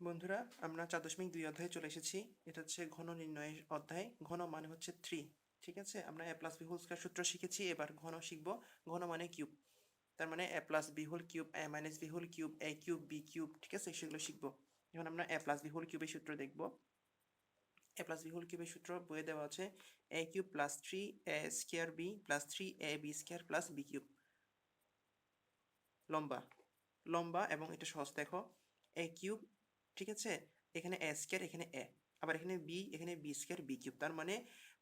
বন্ধুরা, আমরা চার দশমিক দুই অধ্যায়ে চলে এসেছি। এটা হচ্ছে ঘন নির্ণয়ের অধ্যায়। ঘন মানে হচ্ছে থ্রি ঠিক আছে? আমরা A plus B whole square সূত্র শিখেছি, এবার ঘন শিখব। ঘন মানে কিউব তার মানে A plus B whole cube A minus B whole cube A cube B cube ঠিক আছে? সেগুলো শিখব। এখন আমরা এ প্লাস বি হোল কিউবের সূত্র দেখব। এ প্লাস বি হোল কিউবের সূত্র বইয়ে দেওয়া আছে A cube plus three A square B plus three A B square plus B cube লম্বা। লম্বা এবং এটা সহজ, দেখো। এ কিউব ঠিক আছে? এখানে এ স্কোয়ার এখানে এ আবার এখানে বি এখানে বি স্কোয়ার বি কিউব তার মানে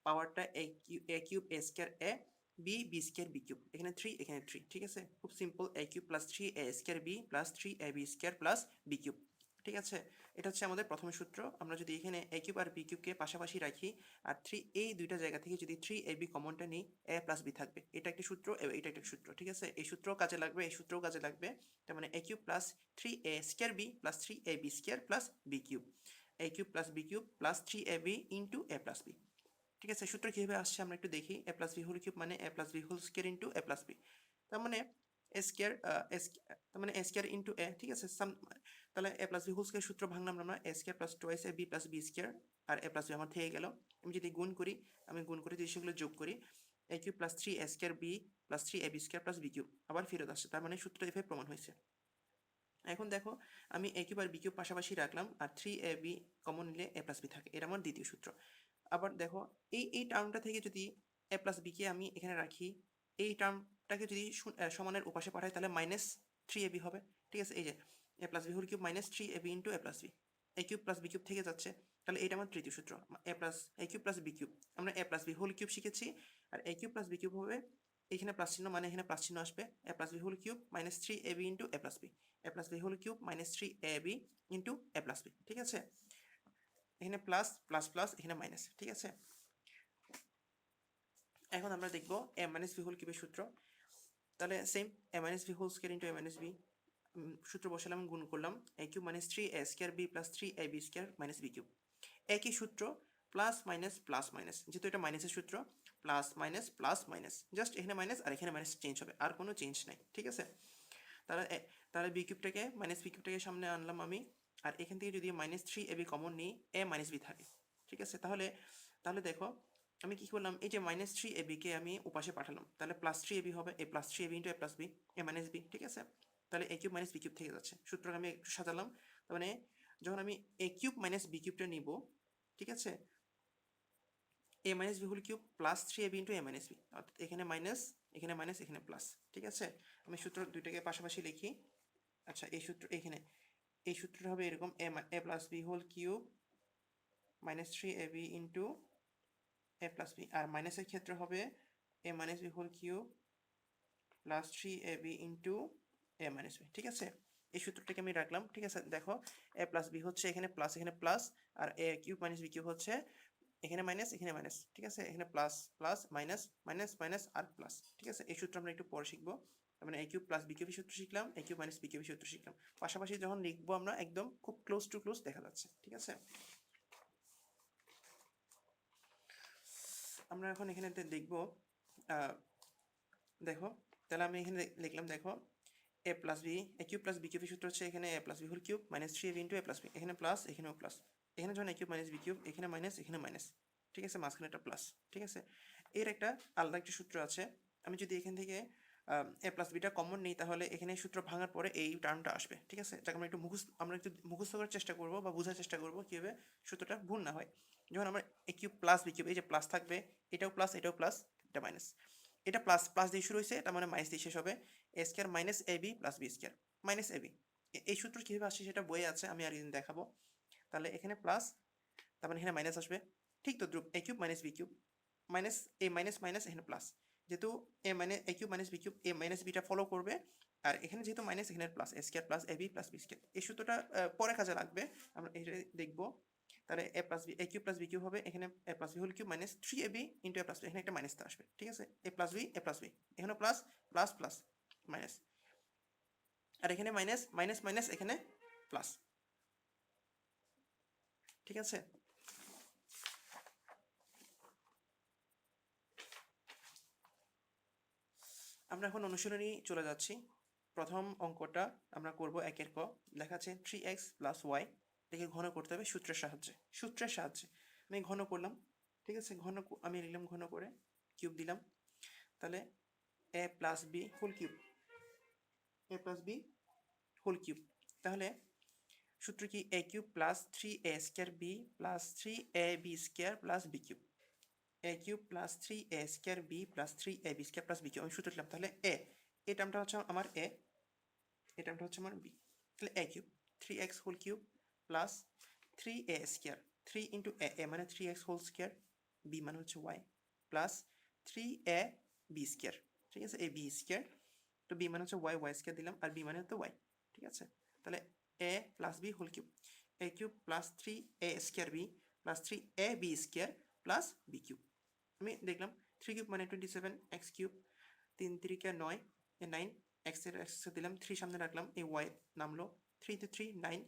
পাওয়ারটা A cube A cube A square A B B square B cube এখানে থ্রি এখানে থ্রি ঠিক আছে? খুব simple A cube plus three A square B plus three A B square plus B cube ঠিক আছে? এটা হচ্ছে আমাদের প্রথম সূত্র। আমরা যদি এখানে এ কিউব আর বি কিউবকে পাশাপাশি রাখি আর থ্রি এই দুইটা জায়গা থেকে যদি থ্রি এ বি কমনটা নিই এ প্লাস বি থাকবে। এটা একটি সূত্র এটা একটা সূত্র, ঠিক আছে? এই সূত্রও কাজে লাগবে, এই সূত্রও কাজে লাগবে। তার মানে A cube plus three A square B plus three A B square plus B cube. A cube plus B cube plus three A B into A plus B ঠিক আছে? সূত্র কীভাবে আসছে আমরা একটু দেখি। A plus B whole cube মানে A plus B whole square into A plus B তার মানে এ স্কোয়ার এস তার মানে এ স্কোয়ার ইন্টু এ ঠিক আছে? সাম তাহলে A plus B whole square সূত্র ভাঙলাম আমরা। A square plus twice A B plus B square R A plus B আমার থেকে গেল। আমি যদি গুণ করি, আমি গুণ করে যদি সেগুলো যোগ করি A cube plus three A square B plus three A B square plus B cube আবার ফেরত আসছে। তার মানে সূত্র এভাবে প্রমাণ হয়েছে। এখন দেখো, আমি এ কিউব আর বি কিউব পাশাপাশি রাখলাম, আর থ্রি এ বি কমন নিলে এ প্লাস বি থাকে। এটা আমার দ্বিতীয় সূত্র। আবার দেখো, এই এই টার্মটা থেকে যদি এ প্লাস বিকে আমি এখানে রাখি, এই টার্মটাকে যদি সমানের উপাশে পাঠাই, তাহলে মাইনাস থ্রি এ বি হবে। ঠিক আছে? এই যে A plus B whole cube minus three A B into A plus B A cube plus B cube থেকে যাচ্ছে, তাহলে এটা আমার তৃতীয় সূত্র। A plus A cube plus B cube আমরা A plus B whole cube শিখেছি, আর A cube plus B cube হবে, এখানে প্লাস চিহ্ন মানে এখানে প্লাস চিহ্ন আসবে। A plus B whole cube minus three A B into A plus B A plus B whole cube minus three A B into A plus B ঠিক আছে? এখানে প্লাস প্লাস প্লাস এখানে minus ঠিক আছে? এখন আমরা দেখব এ মাইনাস বি হোল কিউবের সূত্র। তাহলে same A minus B whole square into A minus B সূত্র বসালাম, গুণ করলাম A cube minus three A square B plus three A B square minus B cube একই সূত্র প্লাস মাইনাস প্লাস মাইনাস যেহেতু এটা মাইনাসের সূত্র plus minus plus minus just এখানে মাইনাস আর এখানে মাইনাস চেঞ্জ হবে, আর কোনো চেঞ্জ নাই, ঠিক আছে? তাহলে তাহলে বি কিউবটাকে মাইনাস বি কিউবটাকে সামনে আনলাম আমি, আর এখান থেকে যদি minus three A B common নিই এ মাইনাস বি থাকে, ঠিক আছে? তাহলে তাহলে দেখো আমি কি করলাম? এই যে মাইনাস থ্রি এ বিকে আমি উপাশে পাঠালাম। তাহলে প্লাস থ্রি এ বি হবে। A plus three B into A plus B A minus B ঠিক আছে? তাহলে A cube minus B cube থেকে যাচ্ছে। সূত্রটা আমি একটু সাজালাম। তার মানে যখন আমি এ কিউব মাইনাস বি কিউবটা নিব, ঠিক আছে? A minus B whole cube plus three A B into A minus B অর্থাৎ এখানে মাইনাস এখানে মাইনাস এখানে প্লাস ঠিক আছে? আমি সূত্র দুইটাকে পাশাপাশি লিখি। আচ্ছা এই সূত্র এখানে। এই সূত্রটা হবে এরকম A plus B whole cube minus three A B into A plus B আর মাইনাসের ক্ষেত্রে হবে A minus B whole cube plus three A B into A minus B ঠিক আছে? এই সূত্রটাকে আমি রাখলাম, ঠিক আছে? দেখো এ প্লাস বি হচ্ছে এখানে প্লাস এখানে plus R A cube minus B cube হচ্ছে এখানে মাইনাস এখানে মাইনাস ঠিক আছে? এখানে plus plus minus minus minus আর প্লাস ঠিক আছে? এই সূত্র আমরা একটু পরে শিখব। মানে এ কিউব প্লাস বি কিউবের সূত্র শিখলাম এ কিউব মাইনাস বি কিউবের সূত্র শিখলাম। পাশাপাশি যখন লিখব আমরা, একদম খুব ক্লোজ টু ক্লোজ দেখা যাচ্ছে, ঠিক আছে? আমরা এখন এখানে দেখব দেখো, তাহলে আমি এখানে লিখলাম, দেখো A plus B A cube plus B কিউবের সূত্র হচ্ছে এখানে A plus B whole cube minus three A into A plus B এখানে প্লাস এখানেও প্লাস এখানে যখন A cube minus B cube এখানে মাইনাস এখানে মাইনাস ঠিক আছে, মাঝখানে একটা প্লাস ঠিক আছে, এর একটা আলাদা একটা সূত্র আছে, আমি যদি এখান থেকে এ প্লাস বিটা কমন নিই, তাহলে এখানে সূত্র ভাঙার পরে এই টার্মটা আসবে, ঠিক আছে, যাকে আমরা একটু মুখস্থ, আমরা একটু মুখস্থ করার চেষ্টা করব বা বোঝার চেষ্টা করব কীভাবে সূত্রটা ভুল না হয়। যখন আমরা A cube plus B cube, এই যে প্লাস থাকবে, এটাও প্লাস এটাও প্লাস এটা মাইনাস এটা প্লাস প্লাস দিয়ে শুরু হয়েছে, তার মানে মাইনাস দিয়ে শেষ হবে। A square minus A B plus B square minus A B এই সূত্র কীভাবে আসছে সেটা বইয়ে আছে, আমি আরেকদিন দেখাবো। তাহলে এখানে প্লাস তার মানে এখানে মাইনাস আসবে। ঠিক তো দ্রুপ A cube minus B cube minus A minus minus এখানে প্লাস যেহেতু A minus A cube minus B cube A minus beta follow করবে, আর এখানে যেহেতু মাইনাস এখানে plus A square plus A B plus B square এই সূত্রটা পরে কাজে লাগবে, আমরা এটা দেখব। তাহলে A plus B A cube plus B cube হবে, এখানে A plus B whole cube minus three A B into A plus B এখানে একটা মাইনাস আসবে, ঠিক আছে? A plus B A plus B এখানে প্লাস প্লাস প্লাস মাইনাস আর এখানে মাইনাস মাইনাস মাইনাস এখানে প্লাস ঠিক আছে? আমরা এখন অনুশীলনী চলে যাচ্ছি। প্রথম অঙ্কটা আমরা করব একের ক লেখা আছে থ্রি এক্স প্লাস ওয়াই এটাকে ঘন করতে হবে সূত্রের সাহায্যে। সূত্রের সাহায্যে। আমি ঘন করলাম, ঠিক আছে? ঘন আমি নিলাম ঘন করে কিউব দিলাম। তাহলে A plus B whole cube A plus B whole cube তাহলে সূত্র কি? A cube plus three A square B plus three A B square plus B cube A cube plus three A square B plus three A B square plus B cube আমি সূত্র দিলাম তাহলে এ এই টার্মটা হচ্ছে আমার এ এই টার্মটা হচ্ছে আমার বি তাহলে A cube three X whole cube plus three A square three into A A মানে three X whole square B মানে হচ্ছে Y plus three A B square ঠিক আছে? এ বি স্কোয়ার তো বি মানে হচ্ছে ওয়াই ওয়াই স্কোয়ার দিলাম, আর B মানে তো ওয়াই ঠিক আছে? তাহলে A plus B whole cube A cube plus three A square B plus three A B square plus B cube আমি দেখলাম থ্রি কিউব মানে টোয়েন্টি সেভেন এক্স কিউব তিন তিরিকে নয়, এ নাইন এক্সের এক্স দিলাম থ্রি সামনে রাখলাম, এই ওয়াই নামলো three two three nine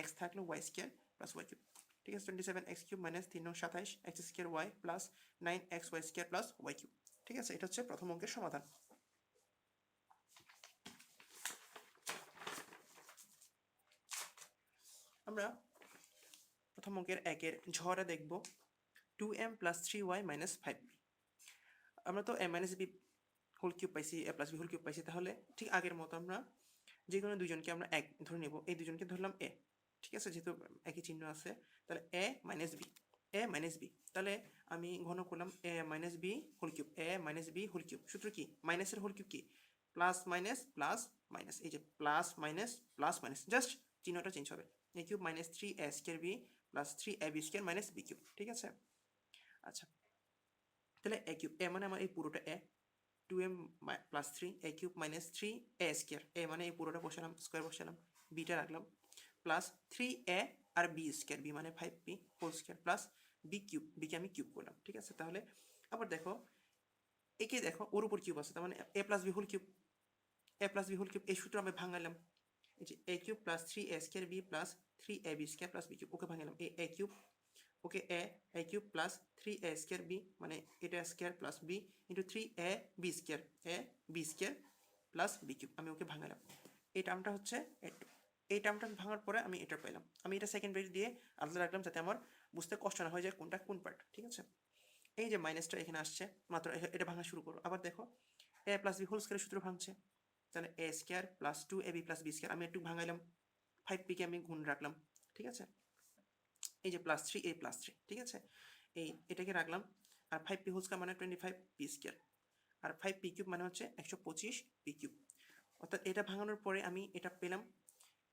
X থাকল Y square plus Y cube ঠিক আছে twenty seven X cube minus তিন সাতাইশ X square Y plus nine X Y square plus Y cube ঠিক আছে? এটা হচ্ছে প্রথম অঙ্কের সমাধান। আমরা প্রথম অঙ্কের একের ঝড়ে দেখব। Two M plus three Y minus five আমরা তো M minus B whole cube পাইছি A plus B whole cube পাইছি, তাহলে ঠিক আগের মতো আমরা যে কোনো দুজনকে আমরা এক ধরে নেব। এই দুজনকে ধরলাম এ ঠিক আছে? যেহেতু একই চিহ্ন আছে, তাহলে A minus B A minus B তাহলে আমি ঘন করলাম A minus B whole cube A minus B whole cube সূত্র কি? মাইনাসের হোল কিউব কি? প্লাস মাইনাস প্লাস মাইনাস এই যে plus minus plus minus just চিহ্নটা চেঞ্জ হবে। A cube minus three A square B plus three A B square minus B cube ঠিক আছে? আচ্ছা তাহলে এ কিউব এ মানে আমার এই পুরোটা A two M plus three A cube minus three A square A মানে এই পুরোটা বসালাম স্কোয়ার বসালাম বিটা রাখলাম। প্লাস থ্রি এ আর বি স্কোয়ার বি মানে five B whole square plus B cube বিকে আমি কিউব করলাম ঠিক আছে? তাহলে আবার দেখো একে দেখো, ওর উপর কিউব আছে, তার মানে A plus B whole cube A plus B whole cube এই সূত্র আমি ভাঙালাম। এই যে A cube plus three A square B plus three A B square plus B cube ওকে ভাঙালাম A A cube okay A A cube plus three A square B মানে এটা square plus B into three A B square A B square plus B cube আমি ওকে ভাঙালাম। এই টার্মটা হচ্ছে এটু এই টার্মটা ভাঙার পরে আমি এটা পেলাম। আমি এটা সেকেন্ড ব্রেড দিয়ে আলাদা রাখলাম যাতে আমার বুঝতে কষ্ট না হয় যে কোনটা কোন পার্ট ঠিক আছে? এই যে মাইনাসটা এখানে আসছে, মাত্র এটা ভাঙা শুরু করো। আবার দেখো এ প্লাস বি হোল স্কোয়ারের সূত্র ভাঙছে। তাহলে A square plus two A B plus B square আমি একটু ভাঙাইলাম। ফাইভ পিকে আমি গুণ রাখলাম, ঠিক আছে? এই যে plus three A plus three ঠিক আছে? এই এটাকে রাখলাম। আর ফাইভ পি হোল স্কোয়ার মানে টোয়েন্টি ফাইভ পি স্কোয়ার আর ফাইভ পি কিউব মানে হচ্ছে একশো পঁচিশ পি কিউব অর্থাৎ এটা ভাঙানোর পরে আমি এটা পেলাম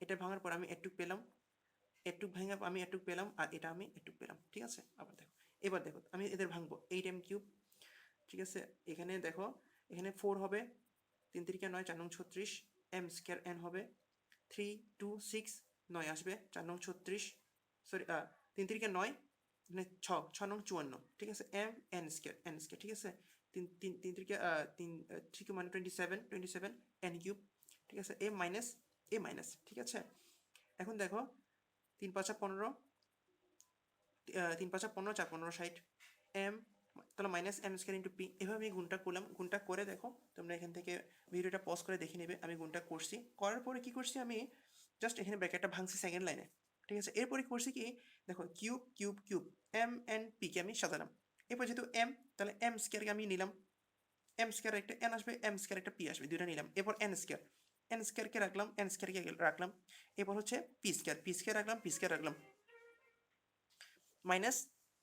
এটা ভাঙার পর আমি একটু পেলাম একটু ভেঙে আমি একটু পেলাম, আর এটা আমি একটু পেলাম, ঠিক আছে? আবার দেখো, এবার দেখো, আমি এদের ভাঙবো এইট এম কিউব ঠিক আছে? এখানে দেখো, এখানে ফোর হবে, তিন তিরিকে নয়, চার নং ছত্রিশ এম স্কোয়ার এন হবে থ্রি টু সিক্স নয় আসবে, চার নং ছত্রিশ সরি তিন তিরিকে নয় মানে ছ ছ নং চুয়ান্ন, ঠিক আছে? M N square N square ঠিক আছে? তিন তিন তিন তিরিকে তিন থ্রি মানে twenty seven twenty seven N cube ঠিক আছে? এ মাইনাস এ মাইনাস ঠিক আছে? এখন দেখো, তিন পাঁচা পনেরো তিন পাঁচা পনেরো, চার পনেরো ষাট এম তাহলে minus M square into P এভাবে আমি গুণটা করলাম, গুণটা করে দেখো, তোমরা এখান থেকে ভিডিওটা পজ করে দেখে নেবে, আমি গুণটা করছি। করার পরে কি করছি আমি জাস্ট এখানে ব্র্যাকেটটা ভাঙছি সেকেন্ড লাইনে ঠিক আছে? এরপরে করছি কি, দেখো cube cube cube M N পিকে আমি সাজালাম। এরপর যেহেতু এম তাহলে এম স্কোয়ারকে আমি নিলাম। এম স্কোয়ার একটা এন আসবে এম স্কোয়ার একটা পি আসবে, দুইটা নিলাম। এরপর এন স্কোয়ার এন স্কোয়ারকে রাখলাম এন স্কোয়ারকে রাখলাম এরপর হচ্ছে পি স্কোয়ার পি স্কোয়ার রাখলাম পি স্কোয়ার রাখলাম minus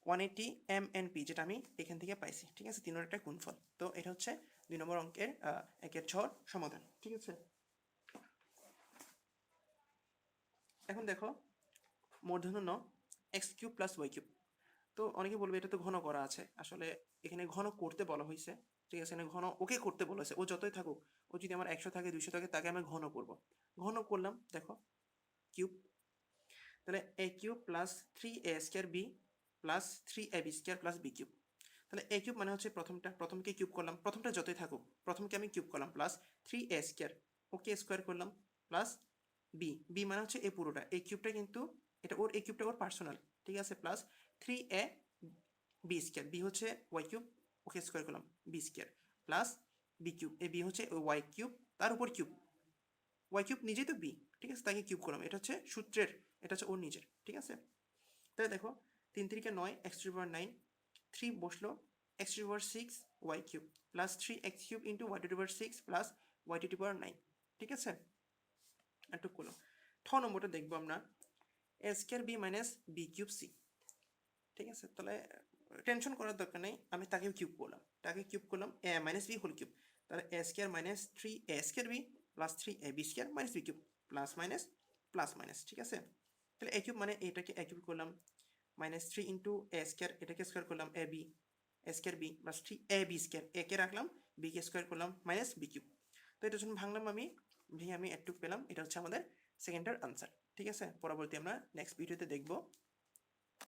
one eighty M N P যেটা আমি এখান থেকে পাইছি ঠিক আছে তিনের একটা গুণফল তো এটা হচ্ছে দুই নম্বর অঙ্কের একের ঝড় সমাধান ঠিক আছে এখন দেখো মূর্ধন্য X cube plus Y cube তো অনেকে বলবে এটা তো ঘন করা আছে। আসলে এখানে ঘন করতে বলা হয়েছে ঠিক আছে? এখানে ঘন ওকে করতে বলা হয়েছে ও যতই থাকুক, ও যদি আমার একশো থাকে, দুইশো থাকে, তাকে আমি ঘন করব। ঘন করলাম, দেখো, কিউব, তাহলে A cube plus three A square B plus three A B square plus B cube. তাহলে এ কিউব মানে হচ্ছে প্রথমটা, প্রথমকে কিউব করলাম, প্রথমটা যতই থাকুক, প্রথমকে আমি কিউব করলাম প্লাস থ্রি এ স্কোয়ার। ওকে স্কোয়ার করলাম প্লাস বি। বি মানে হচ্ছে এ পুরোটা। এই কিউবটা কিন্তু, এটা ওর এই কিউবটা ওর পার্সোনাল। ঠিক আছে plus three A B square B হচ্ছে ওয়াই কিউব ওকে স্কোয়ার করলাম B square plus B cube A B হচ্ছে ওই ওয়াই কিউব তার উপর কিউব ওয়াই কিউব নিজেই তো বি ঠিক আছে, তাকে কিউব করলাম এটা হচ্ছে সূত্রের, এটা হচ্ছে ওর নিজের, ঠিক আছে? তাহলে দেখো, তিন তিরিকে নয় X to power nine three বসল X to power six Y cube plus three X cube into Y to power six plus Y to power nine ঠিক আছে? একটু করল ঠ নম্বরটা দেখব আমরা। A square B minus B cube C ঠিক আছে? তাহলে টেনশন করার দরকার নেই। আমি তাকে কিউব করলাম। তাকে কিউব করলাম A minus B whole cube তাহলে A square minus three A square B plus three A B square minus B cube plus minus plus minus ঠিক আছে? তাহলে এ কিউব মানে এটাকে এ কিউব করলাম। Minus three into A square এটাকে square করলাম A B A square B plus three A B square A কে রাখলাম B কে স্কোয়ার করলাম মাইনাস বি কিউব তো এটা যখন ভাঙলাম আমি, ভেঙে আমি একটু পেলাম। এটা হচ্ছে আমাদের সেকেন্ডের আনসার ঠিক আছে? পরবর্তী আমরা নেক্সট ভিডিওতে দেখব।